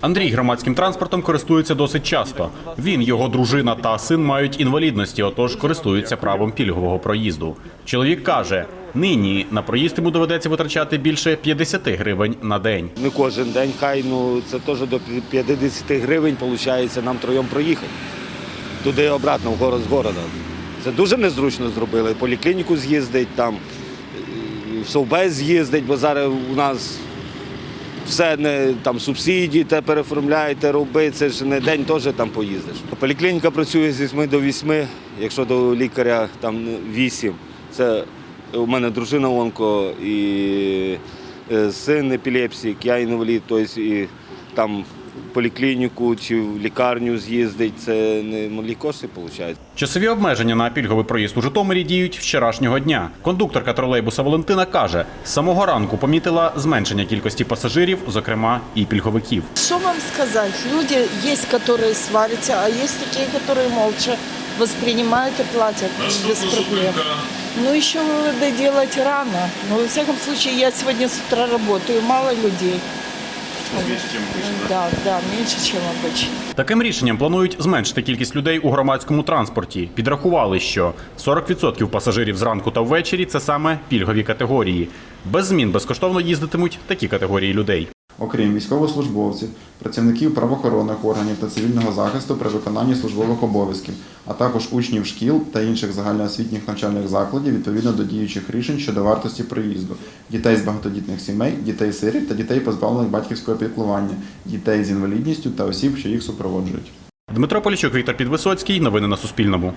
Андрій громадським транспортом користується досить часто. Він, його дружина та син мають інвалідності, отож користуються правом пільгового проїзду. Чоловік каже, нині на проїзд йому доведеться витрачати більше 50 гривень на день. Не кожен день, хай ну це теж до 50 гривень виходить нам троєм проїхати. Туди обратно, в город з города. Це дуже незручно зробили. Поліклініку з'їздить, там в Совбез з'їздить, бо зараз у нас все не там субсидії те переформляйте, те роби, це ж не день теж там поїздиш. Поліклініка працює з 8 до 8, якщо до лікаря там 8. Це у мене дружина онко і е, син епілепсік, я інвалід, тобто і там поліклініку чи в лікарню з'їздить, це не малі кошти виходить. Часові обмеження на пільговий проїзд у Житомирі діють вчорашнього дня. Кондукторка тролейбуса Валентина каже, з самого ранку помітила зменшення кількості пасажирів, зокрема і пільговиків. Что вам сказать? Люди есть, которые сварятся, а есть такие, которые молча воспринимают и платят без проблем. Ну, еще выводы делать рано. Но, во всяком случае, я сегодня с утра работаю, мало людей. Меньше, ніж обычно, да? Да, менше, ніж обычно. Таким рішенням планують зменшити кількість людей у громадському транспорті. Підрахували, що 40% пасажирів зранку та ввечері це саме пільгові категорії. Без змін безкоштовно їздитимуть такі категорії людей. Окрім військовослужбовців, працівників правоохоронних органів та цивільного захисту при виконанні службових обов'язків, а також учнів шкіл та інших загальноосвітніх навчальних закладів відповідно до діючих рішень щодо вартості проїзду, дітей з багатодітних сімей, дітей сиріт та дітей позбавлених батьківського піклування, дітей з інвалідністю та осіб, що їх супроводжують. Дмитро Полічук, Віктор Підвисоцький. Новини на Суспільному.